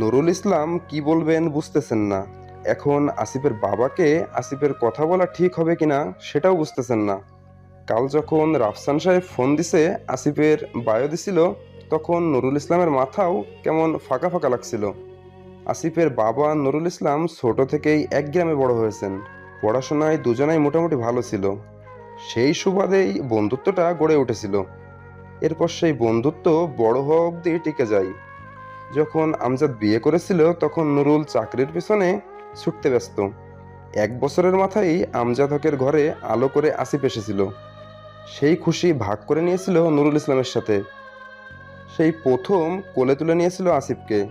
নুরুল ইসলাম কি বলবেন বুঝতেছেন না। এখন আসিফের বাবাকে আসিফের কথা বলা ঠিক হবে কিনা সেটাও বুঝতেছেন না। কাল যখন রাফসান সাহেব ফোন দিছে, আসিফের বায়ো দিছিল, তখন নুরুল ইসলামের মাথাও কেমন ফাঁকা ফাঁকা লাগছিল। আসিফের বাবা নুরুল ইসলাম ছোট থেকেই এক গ্রামে বড় হয়েছেন। পড়াশোনায় দুজনাই মোটামুটি ভালো ছিল। সেই সুবাদেই বন্ধুত্বটা গড়ে উঠেছিল। এরপর সেই বন্ধুত্ব বড় হওয়া অবধি টিকে যায়। যখন আমজাদ বিয়ে করেছিল, তখন নুরুল চাকরির পেছনে ছুটতে ব্যস্ত। এক বছরের মাথায় আমজাদ হকের ঘরে আলো করে আসিফ এসেছিল। সেই খুশি ভাগ করে নিয়েছিল নুরুল ইসলামের সাথে। সেই প্রথম কোলে তুলে নিয়েছিল আসিফকে।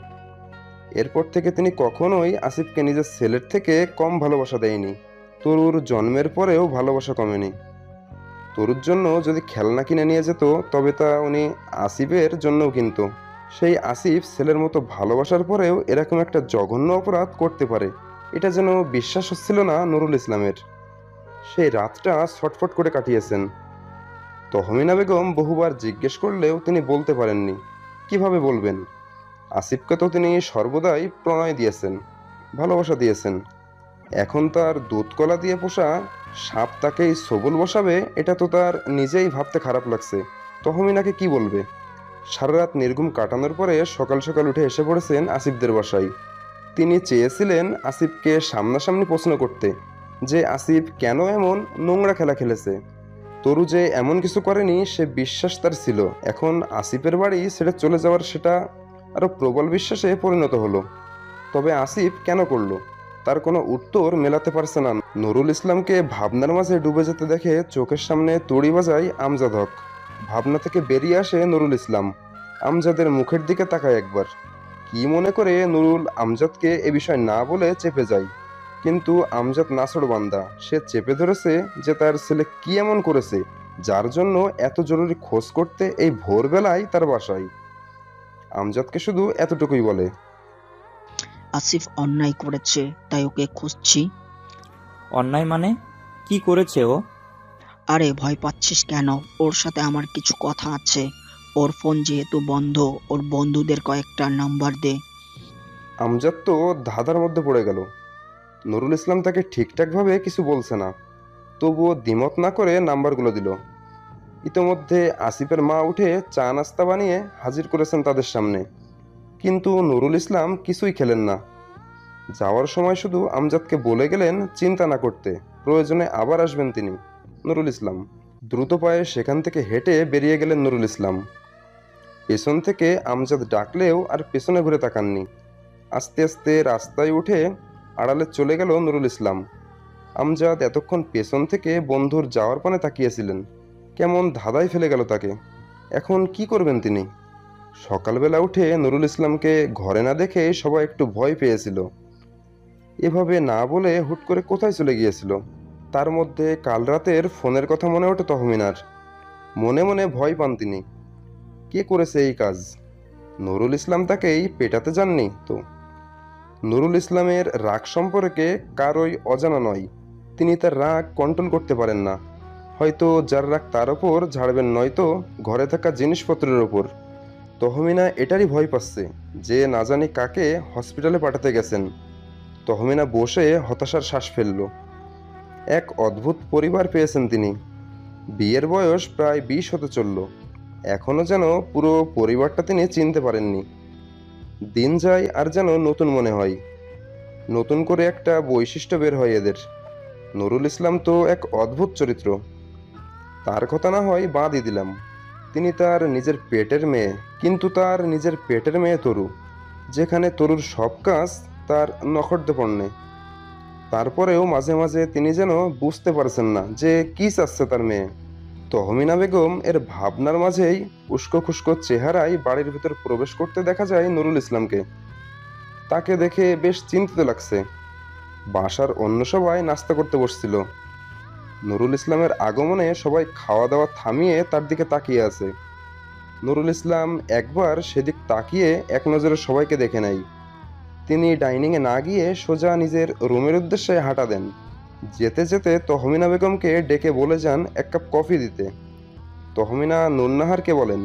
এরপর থেকে তিনি কখনোই আসিফকে নিজের ছেলের থেকে কম ভালোবাসা দেয়নি। তরুর জন্মের পরেও ভালোবাসা কমেনি। তরুর জন্য যদি খেলনা কিনে নিয়ে যেত, তবে তা উনি আসিফের জন্যও কিনতো। সেই আসিফ ছেলের মতো ভালোবাসার পরেও এরকম একটা জঘন্য অপরাধ করতে পারে। এটা যেন বিশ্বাস হচ্ছিল না নুরুল ইসলামের। সেই রাতটা ছটফট করে কাটিয়েছেন। তহমিনা বেগম বহুবার জিজ্ঞেস করলেও তিনি বলতে পারেননি। কীভাবে বলবেন? আসিফকে তো তিনি সর্বদাই প্রণয় দিয়েছেন, ভালোবাসা দিয়েছেন। এখন তার দুধকলা দিয়ে পোষা সাপ তাকেই সবল বসাবে, এটা তো তার নিজেই ভাবতে খারাপ লাগছে। তহমিনাকে কি বলবে? সারা রাত নির্ঘুম কাটানোর পরে সকাল সকাল উঠে এসে পড়েছেন আসিফদের বাসায়। তিনি চেয়েছিলেন আসিফকে সামনাসামনি প্রশ্ন করতে যে, আসিফ কেন এমন নোংরা খেলা খেলেছে? তরু যে এমন কিছু করেনি, সে বিশ্বাস তার ছিল। এখন আসিফের বাড়ি সেটা চলে যাওয়ার সেটা আরও প্রবল বিশ্বাসে পরিণত হলো। তবে আসিফ কেন করল? তার কোনো উত্তর মেলাতে পারছে না। নুরুল ইসলামকে ভাবনার মাঝে ডুবে যেতে দেখে চোখের সামনে তড়ি বাজায় আমজাদ হক। ভাবনা থেকে বেরিয়ে আসে নুরুল ইসলাম। আমজাদের মুখের দিকে তাকায় একবার। কি মনে করে নুরুল আমজাদকে এ বিষয় না বলে চেপে যায়? কিন্তু আমজাদ নাসর বান্দা সে চেপে ধরেছে যে তার ছেলে কি এমন করেছে যার জন্য এত জরুরি খোঁজ করতে এই ভোরবেলায় তার বাসায়। আমজাদকে শুধু এতটুকুই বলে। আসিফ অন্যায় করেছে তাই ওকে খুঁজছি। অন্যায় মানে? কি করেছে ও? আরে ভয় পাচ্ছিস কেন? ওর সাথে আমার কিছু কথা আছে। ওর ফোন যেহেতু বন্ধ, ওর বন্ধুদের কয়েকটা নাম্বার দে। আমজাদ তো ধাঁধার মধ্যে পড়ে গেল। নুরুল ইসলাম তাকে ঠিকঠাকভাবে কিছু বলছে না। তবুও দ্বিমত না করে নাম্বারগুলো দিল। ইতোমধ্যে আসিফের মা উঠে চা নাস্তা বানিয়ে হাজির করেছেন তাদের সামনে। কিন্তু নুরুল ইসলাম কিছুই খেলেন না। যাওয়ার সময় শুধু আমজাদকে বলে গেলেন চিন্তা না করতে। প্রয়োজনে আবার আসবেন তিনি। নুরুল ইসলাম। দ্রুত পায়ে সেখান থেকে হেঁটে বেরিয়ে গেলেন নুরুল ইসলাম। পেছন থেকে আমজাদ ডাকলেও আর পেছনে ঘুরে তাকাননি। আস্তে আস্তে রাস্তায় উঠে আড়ালে চলে গেল নুরুল ইসলাম। আমজাদ এতক্ষণ পেছন থেকে বন্ধুর যাওয়ার পানে তাকিয়েছিলেন। কেমন ধাঁধায় ফেলে গেল তাকে। এখন কি করবেন তিনি? সকালবেলা উঠে নুরুল ইসলামকে ঘরে না দেখে সবাই একটু ভয় পেয়েছিল। এভাবে না বলে হুট করে কোথায় চলে গিয়েছিল? তার মধ্যে কাল রাতের ফোনের কথা মনে ওঠে তহমিনার। মনে মনে ভয় পান তিনি। কে করেছে এই কাজ? নুরুল ইসলাম তাকেই পেটাতে যাননি তো? নুরুল ইসলামের রাগ সম্পর্কে কারোই অজানা নয়। তিনি তার রাগ কন্ট্রোল করতে পারেন না। হয়তো যার রাগ তার ওপর ঝাড়বেন নয়তো ঘরে থাকা জিনিসপত্রের ওপর। তহমিনা এটারই ভয় পাচ্ছে যে না জানি কাকে হসপিটালে পাঠাতে গেছেন। তহমিনা বসে হতাশার শ্বাস ফেলল। এক অদ্ভুত পরিবার পেয়েছেন তিনি। বিয়ের বয়স প্রায় বিশ হতে চলল। এখনও যেন পুরো পরিবারটা তিনি চিনতে পারেননি। দিন যায় আর যেন নতুন মনে হয়। নতুন করে একটা বৈশিষ্ট্য বের হয় এদের। নুরুল ইসলাম তো এক অদ্ভুত চরিত্র। তার কথা না হয় বাদই দিলাম। তিনি তার নিজের পেটের মেয়ে, কিন্তু তার নিজের পেটের মেয়ে তরু। যেখানে তরুর সব কাজ তার নখর্দপণ্যে তারপরেও মাঝে মাঝে তিনি যেন বুঝতে পারছেন না যে কি চাচ্ছে তার মেয়ে। তহমিনা বেগম এর ভাবনার মাঝেই উস্কো খুস্কো চেহারায় বাড়ির ভিতর প্রবেশ করতে দেখা যায় নুরুল ইসলামকে। তাকে দেখে বেশ চিন্তিত লাগছে। বাসার অন্য সবাই নাস্তা করতে বসছিল। নুরুল ইসলামের আগমনে সবাই খাওয়া দাওয়া থামিয়ে তার দিকে তাকিয়ে আছে। নুরুল ইসলাম একবার সেদিক তাকিয়ে এক নজরে সবাইকে দেখে নেয়। তিনি ডাইনিংয়ে না গিয়ে সোজা নিজের রুমের উদ্দেশ্যে হাঁটা দেন। যেতে যেতে তহমিনা বেগমকে ডেকে বলে যান এক কাপ কফি দিতে। তহমিনা নুন্নাহারকে বলেন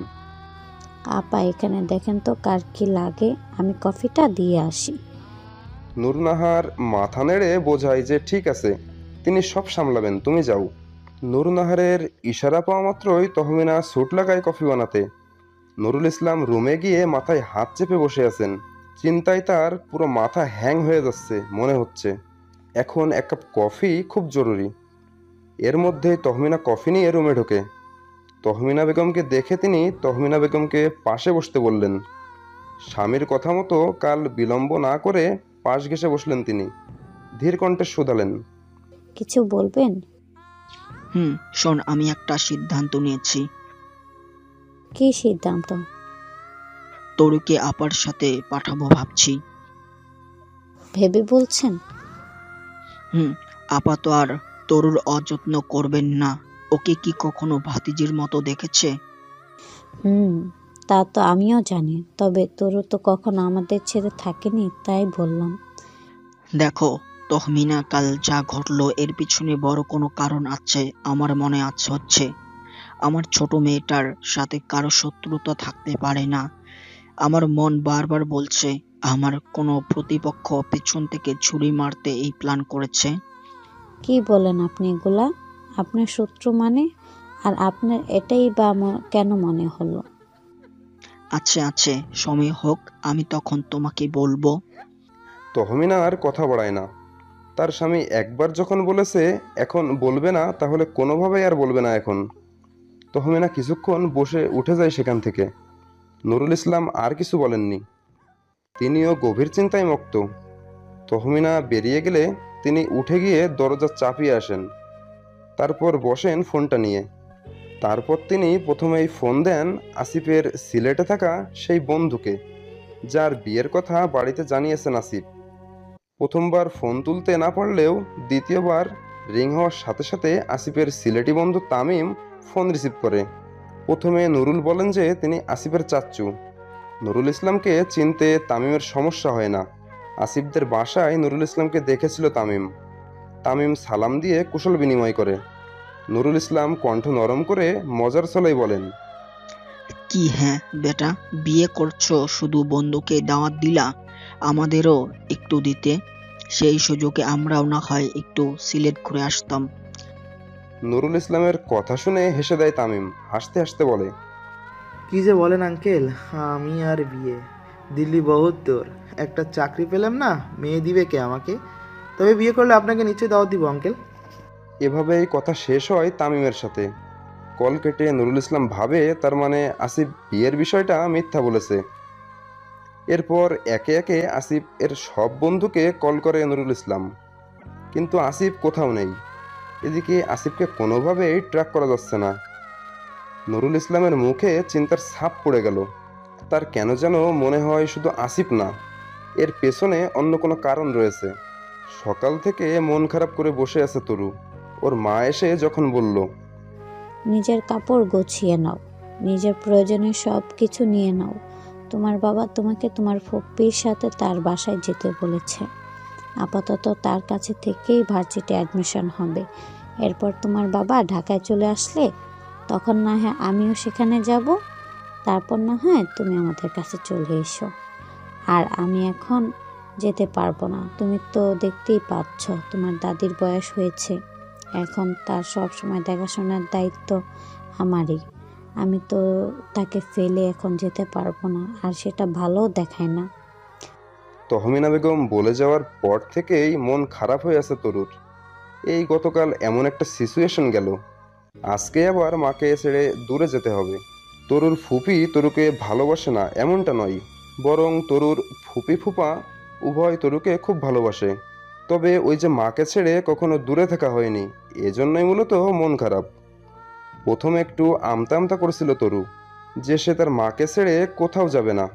আপা এখানে দেখেন তো কার কি লাগে আমি কফিটা দিয়ে আসি। নুরনাহার মাথা নেড়ে বোঝায় যে ঠিক আছে তিনি সব সামলাবেন তুমি যাও। নুরনাহারের ইশারা পাওয়া মাত্রই তহমিনা স্যুট লাগায় কফি বানাতে। নুরুল ইসলাম রুমে গিয়ে মাথায় হাত চেপে বসে আছেন। চিন্তায় তার পুরো মাথা হ্যাং হয়ে যাচ্ছে মনে হচ্ছে। এখন এক কাপ কফি খুব জরুরি। এর মধ্যে তহমিনা কফি নিয়ে রুমে ঢোকে। তহমিনা বেগমকে দেখে তিনি তহমিনা বেগমকে পাশে বসতে বললেন। স্বামীর কথা মতো কাল বিলম্ব না করে পাশ ঘেসে বসলেন তিনি। ধীর কণ্ঠে শোধালেন। কিছু বলবেন? হুম শোন আমি একটা সিদ্ধান্ত নিয়েছি। কি সিদ্ধান্ত? তরুকে আপার সাথে পাঠাবো ভাবছি। ভেবে বলছেন? হুম আপা তো আর তরুর অযত্ন করবেন না। ওকে কি কখনো ভাতিজির মতো দেখেছে? হুম তা তো আমিও জানি তবে তোরও তো কখনো আমাদের ছেড়ে থাকেনি তাই বললাম। দেখো তহমিনা কাল যা ঘটলো এর পিছনে বড় কোনো কারণ আছে আমার মনে আছে হচ্ছে আমার ছোট মেয়েটার সাথে কারও শত্রুতা থাকতে পারে না। আমার মন বারবার বলছে আমার কোনো প্রতিপক্ষ পেছন থেকে ছুরি মারতে এই প্ল্যান করেছে। কি বলেন আপনি এগুলা? আপনার শত্রু মানে? আর আপনার এটাই বা ম- কেন মনে হলো? আছে আছে সময় হোক আমি তখন তোমাকে বলব। তহমিনা আর কথা বাড়ায় না। তার স্বামী একবার যখন বলেছে এখন বলবে না তাহলে কোনোভাবেই আর বলবে না এখন। তহমিনা কিছুক্ষণ বসে উঠে যায় সেখান থেকে। নুরুল ইসলাম আর কিছু বলেননি। তিনিও গভীর চিন্তায় মক্ত। তহমিনা বেরিয়ে গেলে তিনি উঠে গিয়ে দরজা চাপিয়ে আসেন। তারপর বসেন ফোনটা নিয়ে। তারপর তিনি প্রথমেই ফোন দেন আসিফের সিলেটে থাকা সেই বন্ধুকে, যার বিয়ের কথা বাড়িতে জানিয়েছেন আসিফ। প্রথমবার ফোন তুলতে না পারলেও দ্বিতীয়বার রিং হওয়ার সাথে সাথে আসিফের সিলেটি বন্ধু তামিম ফোন রিসিভ করে। প্রথমে নুরুল বলেন যে তিনি আসিফের চাচ্চু নুরুল ইসলামকে চিনতে তামিমের সমস্যা হয় না। আসিফদের বাসায় নুরুল ইসলামকে দেখেছিল তামিম। তামিম সালাম দিয়ে কুশল বিনিময় করে। নুরুল ইসলাম কণ্ঠ নরম করে মজার ছলেই বলেন, কি হ্যাঁ বেটা, বিয়ে করছ, শুধু বন্ধুকে দাওয়াত দিলা? আমাদেরও একটু দিতে। সেই সুযোগে আমরাও না হয় একটু সিলেট ঘুরে আসতাম। নুরুল ইসলামের কথা শুনে হেসে দেয় তামিম হাসতে হাসতে বলে কি যে বলেন আঙ্কেল আমি আর বিয়ে দিল্লি বহুত দূর। একটা চাকরি পেলাম না মেয়ে দিবে কে আমাকে? তবে বিয়ে করলে আপনাকে নিশ্চয়ই দাওয়াত দিব আঙ্কেল। এভাবেই কথা শেষ হয় তামিমের সাথে। কল কেটে নুরুল ইসলাম ভাবে তার মানে আসিফ বিয়ের বিষয়টা মিথ্যা বলেছে। এরপর একে একে আসিফ এর সব বন্ধুকে কল করে নুরুল ইসলাম। কিন্তু আসিফ কোথাও নেই। এদিকে আসিফকে কোনোভাবেই ট্র্যাক করা যাচ্ছে না। নুরুল ইসলামের মুখে চিন্তার ছাপ পড়ে গেল। তার কেন যেন মনে হয় শুধু আসিফ না, এর পেছনে অন্য কোনো কারণ রয়েছে। সকাল থেকে মন খারাপ করে বসে আছে তরু। ওর মা এসে যখন বলল, নিজের কাপড় গছিয়ে নাও, নিজের প্রয়োজনে সব কিছু নিয়ে নাও। তোমার বাবা তোমাকে তোমার ফুপ্পির সাথে তার বাসায় যেতে বলেছে। আপাতত তার কাছে থেকেই ভার্সিটি অ্যাডমিশন হবে। এরপর তোমার বাবা ঢাকায় চলে আসলে তখন না হয় আমিও সেখানে যাব, তারপর না হয় তুমি আমাদের কাছে চলে এসো। আর আমি এখন যেতে পারব না। তুমি তো দেখতেই পাচ্ছ, তোমার দাদির বয়স হয়েছে। এখন তার সব সময় দেখাশোনার দায়িত্ব আমারই। আমি তো তাকে ফেলে এখন যেতে পারব না, আর সেটা ভালো দেখায় না। তহমিনা বেগম বলে যাওয়ার পর থেকেই মন খারাপ হয়ে আছে তরুর। এই গতকাল এমন একটা সিচুয়েশন গেল। আজকে আবার মাকে ছেড়ে দূরে যেতে হবে। তরুর ফুপি তরুকে ভালোবাসে না, এমনটা নয়। বরং তরুর ফুপি ফুপা উভয় তরুকে খুব ভালোবাসে। তবে ওই যে মাকে ছেড়ে কখনো দূরে থাকা হয়নি, এজন্যই মূলত মন খারাপ। প্রথমে একটু আমতা আমতা করেছিল তরু, যে সে তার মাকে ছেড়ে কোথাও যাবে না।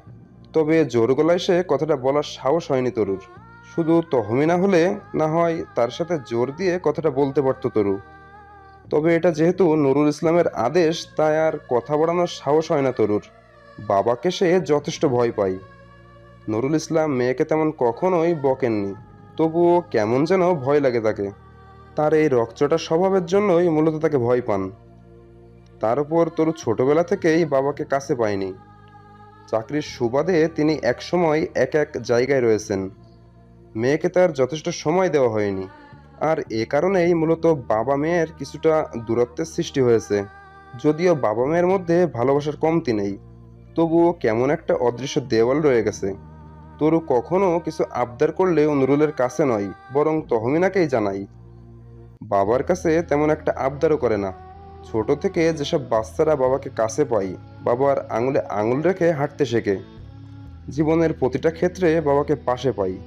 তবে জোর গলায় সে কথাটা বলার সাহস হয়নি তরুর। শুধু তহমিনা হলে না হয় তার সাথে জোর দিয়ে কথাটা বলতে পারত তরু। তবে এটা যেহেতু নুরুল ইসলামের আদেশ, তাই আর কথা বাড়ানোর সাহস হয় না তরুর। বাবাকে সে যথেষ্ট ভয় পায়। নুরুল ইসলাম মেয়েকে তেমন কখনোই বকেননি, তবুও কেমন যেন ভয় লাগে তাকে। তার এই রকচটা স্বভাবের জন্যই মূলত তাকে ভয় পান। তার উপর তরু ছোটবেলা থেকেই বাবাকে কাছে পায়নি। চাকরির সুবাদে তিনি একসময় এক এক জায়গায় রয়েছেন। মেয়েকে তার যথেষ্ট সময় দেওয়া হয়নি। আর এ কারণেই মূলত বাবা মেয়ের কিছুটা দূরত্বের সৃষ্টি হয়েছে। যদিও বাবা মেয়ের মধ্যে ভালোবাসার কমতি নেই, তবুও কেমন একটা অদৃশ্য দেওয়াল রয়ে গেছে। তরু কখনো কিছু আবদার করলেও নুরুলের কাছে নয়, বরং তহমিনাকেই জানাই বাবার কাছে তেমন একটা আবদারও করে না। ছোট থেকে যেসব বাচ্চারা বাবাকে কাছে পায় বাবার আঙুলে আঙুল রেখে হাঁটতে শেখে। জীবনের প্রতিটা ক্ষেত্রে বাবাকে পাশে পাই।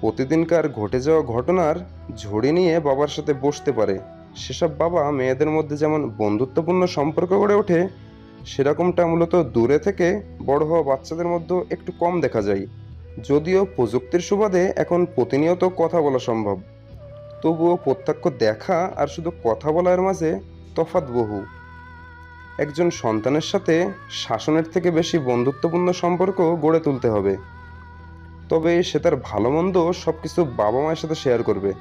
প্রতিদিনকার ঘটে যাওয়া ঘটনার ঝুড়ি নিয়ে বাবার সাথে বসতে পারে। সেসব বাবা মেয়েদের মধ্যে যেমন বন্ধুত্বপূর্ণ সম্পর্ক গড়ে ওঠে, সেরকমটা মূলত দূরে থেকে বড় হওয়া বাচ্চাদের মধ্যে একটু কম দেখা যায়। যদিও প্রযুক্তির সুবাদে এখন প্রতিনিয়ত কথা বলা সম্ভব। তবুও প্রত্যক্ষ দেখা আর শুধু কথা বলার মাঝে তফাৎ বহু। একজন সন্তানের সাথে শাসনের থেকে বেশি বন্ধুত্বপূর্ণ সম্পর্ক গড়ে তুলতে হবে। তবে সে তার ভালো মন্দ সব কিছু বাবা মায়ের সাথে শেয়ার করবে।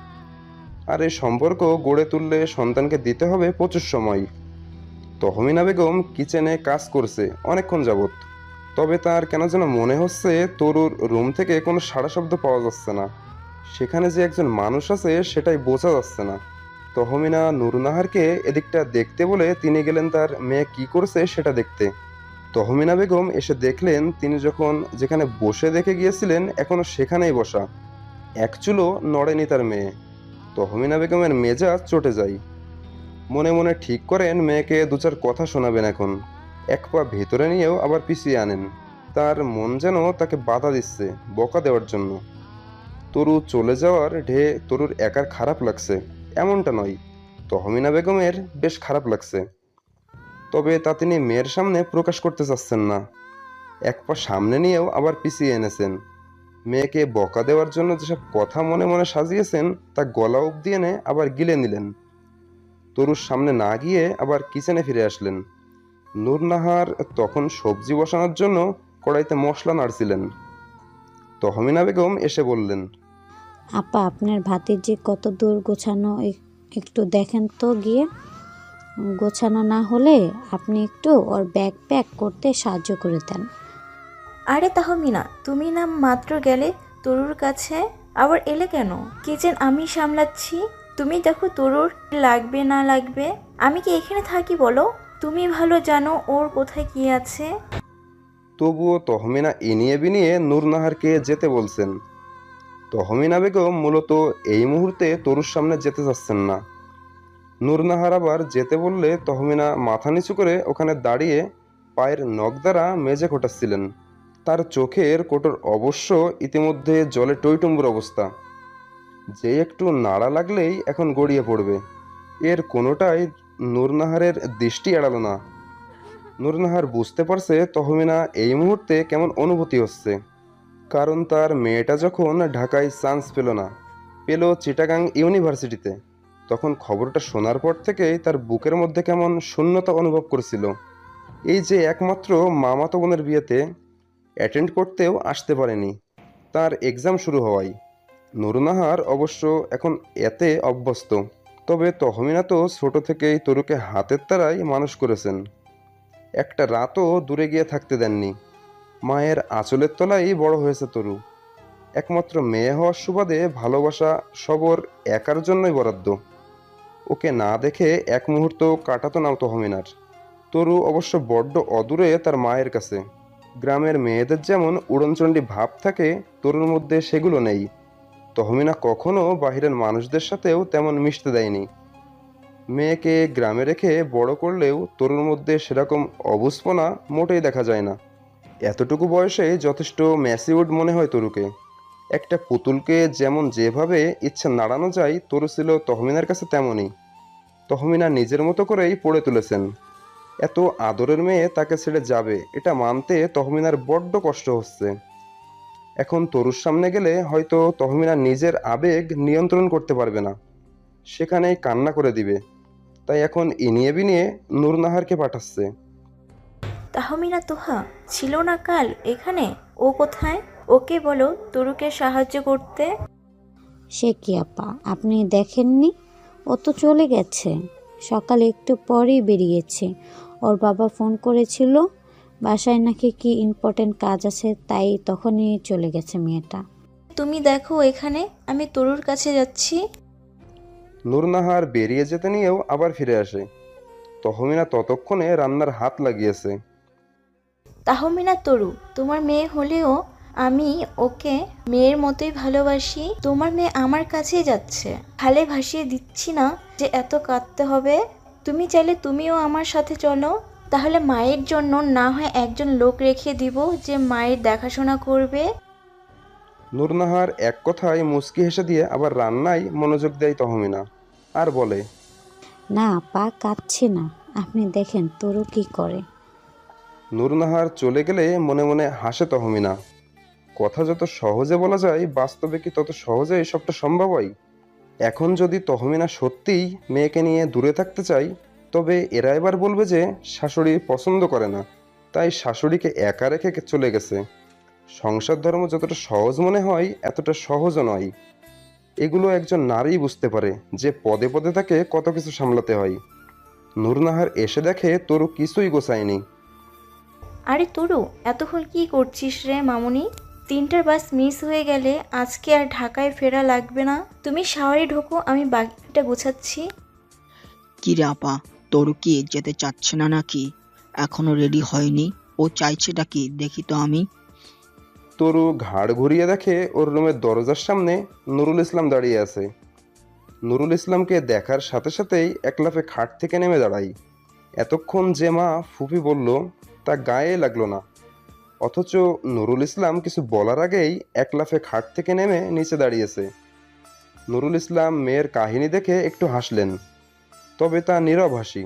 আর এই সম্পর্ক গড়ে তুললে সন্তানকে দিতে হবে প্রচুর সময়। তহমিনা বেগম কিচেনে কাজ করছে অনেকক্ষণ যাবত তবে তার কেন যেন মনে হচ্ছে তরুর রুম থেকে কোনো সাড়া শব্দ পাওয়া যাচ্ছে না। সেখানে যে একজন মানুষ আছে সেটাই বোঝা যাচ্ছে না। তহমিনা নুরনাহারকে এদিকটা দেখতে বলে তিনি গেলেন তার মেয়ে কি করছে সেটা দেখতে। তহমিনা বেগম এসে দেখলেন তিনি যখন যেখানে বসে দেখে গিয়েছিলেন এখনও সেখানেই বসা। এক চুলো নড়েনি তার মেয়ে। তহমিনা বেগমের মেজাজ চটে যায়। মনে মনে ঠিক করেন মেয়েকে দু চার কথা শোনাবেন এখন। এক পা ভেতরে নিয়েও আবার পিছিয়ে আনেন। তার মন যেন তাকে বাধা দিচ্ছে বকা দেওয়ার জন্য। তরু চলে যাওয়ার ঢে তরুর একার খারাপ লাগছে। এমনটা নয়। তহমিনা বেগমের বেশ খারাপ লাগছে। তবে তা তিনি মেয়ের সামনে প্রকাশ করতে চাচ্ছেন না। এক পা সামনে নিয়েও আবার পিছিয়ে এনেছেন। মেয়েকে বকা দেওয়ার জন্য যেসব কথা মনে মনে সাজিয়েছেন, তা গলা অবধি এনে আবার গিলে নিলেন। তরুর সামনে না গিয়ে আবার কিচেনে ফিরে আসলেন। নূরনাহার তখন সবজি বসানোর জন্য কড়াইতে মশলা নাড়ছিলেন। তহমিনা বেগম এসে বললেন আপা আপনার ভাতের যে কত দূর গোছানো একটু দেখেন তো গিয়ে। গোছানো না হলে আপনি একটু ওর ব্যাগ প্যাক করতে সাহায্য করে দেন। আরে তাহমিনা তুমি না মাত্র গেলে তরুর কাছে আবার এলে কেন? কিচেন আমি সামলাচ্ছি। তুমি দেখো তরুর লাগবে না লাগবে। আমি কি এখানে থাকি বলো? তুমি ভালো জানো ওর কোথায় কি আছে। তবুও তহমিনা ইনিয়ে বিনিয়ে নূরনাহারকে যেতে বলছেন। তহমিনা বেগম মূলত এই মুহূর্তে তরুর সামনে যেতে চাচ্ছেন না। নূরনাহার আবার যেতে বললে তহমিনা মাথা নিচু করে ওখানে দাঁড়িয়ে পায়ের নখ দ্বারা মেজে খোটাচ্ছিলেন। তার চোখের কোটর অবশ্য ইতিমধ্যে জলে টইটুম্বুর অবস্থা। যে একটু নাড়া লাগলেই এখন গড়িয়ে পড়বে। এর কোনোটাই নূরনাহারের দৃষ্টি এড়ালো না। নূরনাহার বুঝতে পারছে তহমিনা এই মুহূর্তে কেমন অনুভূতি হচ্ছে। কারণ তার মেয়েটা যখন ঢাকায় চান্স পেল না, পেল চিটাগাং ইউনিভার্সিটিতে। তখন খবরটা শোনার পর থেকেই তার বুকের মধ্যে কেমন শূন্যতা অনুভব করেছিল। এই যে একমাত্র মামাতো বোনের বিয়েতে অ্যাটেন্ড করতেও আসতে পারেনি, তার এক্সাম শুরু হওয়ায়। নুরুনাহার অবশ্য এখন এতে অভ্যস্ত, তবে তহমিনা তো ছোট থেকেই তরুকে হাতের তারাই মানুষ করেছেন। একটা রাতও দূরে গিয়ে থাকতে দেননি। মায়ের আঁচলের তলায় বড় হয়েছে তরু। একমাত্র মেয়ে হওয়ার সুবাদে ভালোবাসা সবর একার জন্যই বরাদ্দ। ওকে না দেখে এক মুহূর্ত কাটাতো নাও তহমিনার তরু অবশ্য বড্ড অদূরে তার মায়ের কাছে। গ্রামের মেয়েদের যেমন উড়নচণ্ডী ভাব থাকে, তরুর মধ্যে সেগুলো নেই। তহমিনা কখনো বাহিরের মানুষদের সাথেও তেমন মিশতে দেয়নি। মেয়েকে গ্রামে রেখে বড় করলেও তরুর মধ্যে সেরকম অবুঝপনা মোটেই দেখা যায় না। এতটুকু বয়সে যথেষ্ট ম্যাসিউড মনে হয় তরুকে। একটা পুতুলকে যেমন যেভাবে ইচ্ছা নাড়ানো যায়, তরু ছিল তহমিনার কাছে তেমনই। তহমিনা নিজের মতো করেই পড়ে তুলেছেন। এত আদরের মেয়ে তাকে ছেড়ে যাবে, এটা মানতে তহমিনার বড্ড কষ্ট হচ্ছে। এখন তরুর সামনে গেলে হয়তো তহমিনা নিজের আবেগ নিয়ন্ত্রণ করতে পারবে না। সেখানেই কান্না করে দিবে। তাই এখন ইনিয়ে বিনিয়ে নূরনাহারকে পাঠাচ্ছে। তাহমিনা তোহা ছিল না কাল এখানে? ও কোথায়? ওকে বলো তরুকে সাহায্য করতে। সে কি আপা আপনি দেখেননি? ও তো চলে গেছে। সকালে একটু পরেই বেরিয়েছে। ওর বাবা ফোন করেছিল বাসায় নাকি কি ইম্পর্টেন্ট কাজ আছে তাই তখনই চলে গেছে মেয়েটা। তুমি দেখো এখানে আমি তরুর কাছে যাচ্ছি। নূরনাহার বেরিয়ে যেতে নিয়েও আবার ফিরে আসে। তহমিনা ততক্ষণে রান্নার হাত লাগিয়েছে। তাহমিনা তরু তোমার মেয়ে হলেও আমি ওকে মেয়ের মতোই ভালোবাসি। তোমার মেয়ে আমার কাছেই যাচ্ছে। খালে ভাসিয়ে দিচ্ছি না যে এত কাঁদতে হবে। তুমি চাইলে তুমিও আমার সাথে চলো। তাহলে মায়ের জন্য না হয় একজন লোক রেখে দিব যে মায়ের দেখাশোনা করবে। নূরনাহার এক কথায় মুচকি হেসে দিয়ে আবার রান্নায় মনোযোগ দেয় তহমিনা। আর বলে না পা কাঁদছে না। আপনি দেখেন তরু কি করে? নূরনাহার চলে গেলে মনে মনে হাসে তহমিনা। কথা যত সহজে বলা যায়, বাস্তবে কি তত সহজে সবটা সম্ভব হয়? এখন যদি তহমিনা সত্যিই মেয়েকে নিয়ে দূরে থাকতে চাই তবে এরা এবার বলবে যে শাশুড়ি পছন্দ করে না। তাই শাশুড়িকে একা রেখে চলে গেছে। সংসার ধর্ম যতটা সহজ মনে হয়, এতটা সহজও নয়। এগুলো একজন নারী বুঝতে পারে যে পদে পদে তাকে কত কিছু সামলাতে হয়। নূরনাহার এসে দেখে তরু কিছুই গোছায়নি। আরে তরু এতক্ষণ কি করছিস রে মামুনি? তিনটার বাস মিস হয়ে গেলে আজকে আর ঢাকায় ফেরা লাগবে না। তুমি শাওয়ারে ঢোকো আমি বাকিটা গোছাচ্ছি। কি রে আপা তোর কি যেতে চাচ্ছে না নাকি? এখনও রেডি হয়নি। ও চাইছেটা কি দেখি তো আমি। তরু ঘাড় ঘুরিয়ে দেখে ওর রুমের দরজার সামনে নুরুল ইসলাম দাঁড়িয়ে আছে। নুরুল ইসলামকে দেখার সাথে সাথেই একলাফে খাট থেকে নেমে দাঁড়াই। এতক্ষণ যে মা ফুপি বলল তা গায়ে লাগল না। অথচ নুরুল ইসলাম কিছু বলার আগেই একলাফে খাট থেকে নেমে নিচে দাঁড়িয়েছে। নুরুল ইসলাম মেয়ের কাহিনী দেখে একটু হাসলেন তবে তা নীরব হাসি।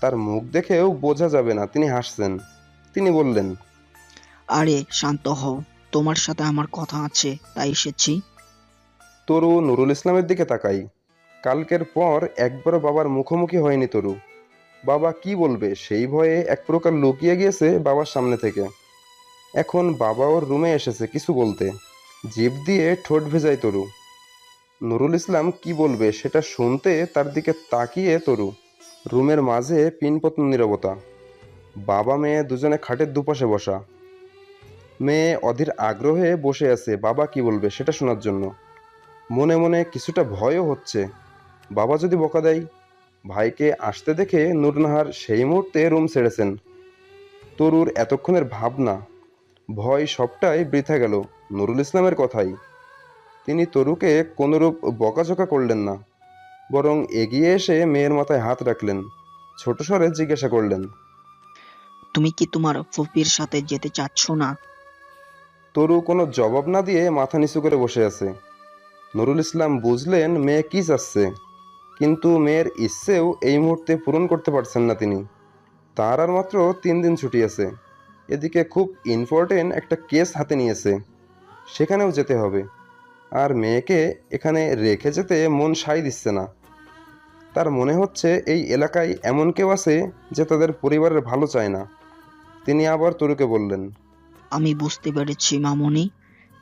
তার মুখ দেখেও বোঝা যাবে না তিনি হাসছেন। তিনি বললেন আরে শান্ত হও তোমার সাথে আমার কথা আছে তাই এসেছি। তরু নুরুল ইসলামের দিকে তাকাই। কালকের পর একবারও বাবার মুখোমুখি হয়নি তরু। বাবা কি বলবে? সেই ভয়ে এক প্রকার লুকিয়ে গিয়েছে বাবার সামনে থেকে। এখন বাবা ওর রুমে এসেছে কিছু বলতে। জিভ দিয়ে ঠোঁট ভেজায় তরু। নুরুল ইসলাম কি বলবে সেটা শুনতে তার দিকে তাকিয়ে তরু। রুমের মাঝে পিনপত্ন নীরবতা। বাবা মেয়ে দুজনে খাটের দুপাশে বসা। মেয়ে অধীর আগ্রহে বসে আছে, বাবা কি বলবে সেটা শোনার জন্য। মনে মনে কিছুটা ভয়ও হচ্ছে। বাবা যদি বকা দেয় ভাইকে আসতে দেখে নূরনাহার সেই মুহূর্তে রুম ছেড়েছেন। তরুর এতক্ষণের ভাবনা ভয় সবটাই বৃথা গেল নুরুল ইসলামের কথাই। তিনি তরুকে কোনোরূপ বকাঝকা করলেন না বরং এগিয়ে এসে মেয়ের মাথায় হাত রাখলেন ছোট স্বরে জিজ্ঞাসা করলেন তুমি কি তোমার ফুপির সাথে যেতে চাচ্ছ না? তরু কোনো জবাব না দিয়ে মাথা নিচু করে বসে আছে। নুরুল ইসলাম বুঝলেন মেয়ে কি চাচ্ছে। কিন্তু মেয়ের ইচ্ছেও এই মুহূর্তে পূরণ করতে পারছেন না তিনি। তার আর মাত্র তিন দিন ছুটি আছে। এদিকে খুব ইম্পর্টেন্ট একটা কেস হাতে নিয়েছে। সেখানেও যেতে হবে। আর মেয়েকে এখানে রেখে যেতে মন সাই দিচ্ছে না। তার মনে হচ্ছে এই এলাকায় এমন কেউ আছে যে তাদের পরিবারের ভালো চায় না। তিনি আবার তরুকে বললেন, আমি বুঝতে পেরেছি মামনি।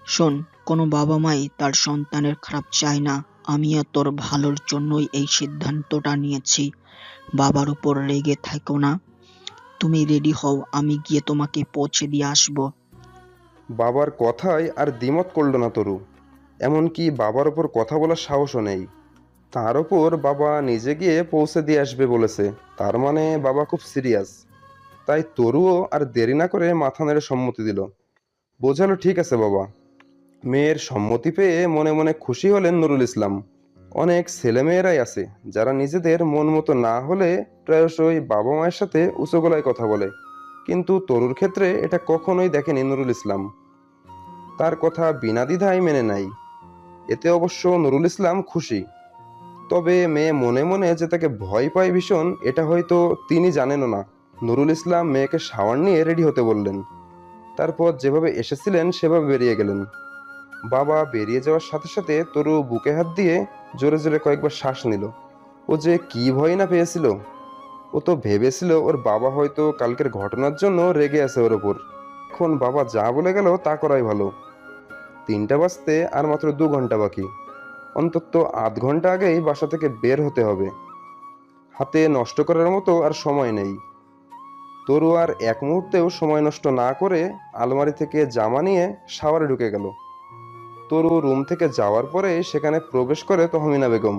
শোন, কোনো বাবা মাই তার সন্তানের খারাপ চায় না। আমিও তোর ভালোর জন্যই এই সিদ্ধান্তটা নিয়েছি। বাবার উপর রেগে থাকো না। তুমি রেডি হও, আমি গিয়ে তোমাকে পৌঁছে দিয়ে আসব। বাবার কথায় আর দ্বিমত করল না তরু। এমনকি বাবার ওপর কথা বলার সাহসও নেই। তার ওপর বাবা নিজে গিয়ে পৌঁছে দিয়ে আসবে বলেছে। তার মানে বাবা খুব সিরিয়াস। তাই তরুও আর দেরি না করে মাথা নেড়ে সম্মতি দিল। বোঝালো, ঠিক আছে বাবা। মেয়ের সম্মতি পেয়ে মনে মনে খুশি হলেন নুরুল ইসলাম। অনেক ছেলেমেয়েরাই আছে, যারা নিজেদের মন মতো না হলে প্রায়শই বাবা মায়ের সাথে উঁচু গলায় কথা বলে। কিন্তু তরুর ক্ষেত্রে এটা কখনোই দেখেনি নুরুল ইসলাম। তার কথা বিনা দ্বিধায় মেনে নাই। এতে অবশ্য নুরুল ইসলাম খুশি। তবে মেয়ে মনে মনে যে তাকে ভয় পায় ভীষণ, এটা হয়তো তিনি জানেনও না। নুরুল ইসলাম মেয়েকে শাওয়ার নিয়ে রেডি হতে বললেন। তারপর যেভাবে এসেছিলেন, সেভাবে বেরিয়ে গেলেন। বাবা বেরিয়ে যাওয়ার সাথে সাথে তরু বুকে হাত দিয়ে জোরে জোরে কয়েকবার শ্বাস নিল। ও যে কি ভয় না পেয়েছিল? ও তো ভেবেছিল ওর বাবা হয়তো কালকের ঘটনার জন্য রেগে আছে ওর ওপর। এখন বাবা যা বলে গেল তা করাই ভালো। তিনটা বাজতে আর মাত্র দু ঘণ্টা বাকি। অন্তত আধ ঘণ্টা আগেই বাসা থেকে বের হতে হবে। হাতে নষ্ট করার মতো আর সময় নেই। তরু আর এক মুহূর্তেও সময় নষ্ট না করে আলমারি থেকে জামা নিয়ে শাওয়ারে ঢুকে গেল। তরু রুম থেকে যাওয়ার পরে সেখানে প্রবেশ করে তহমিনা বেগম।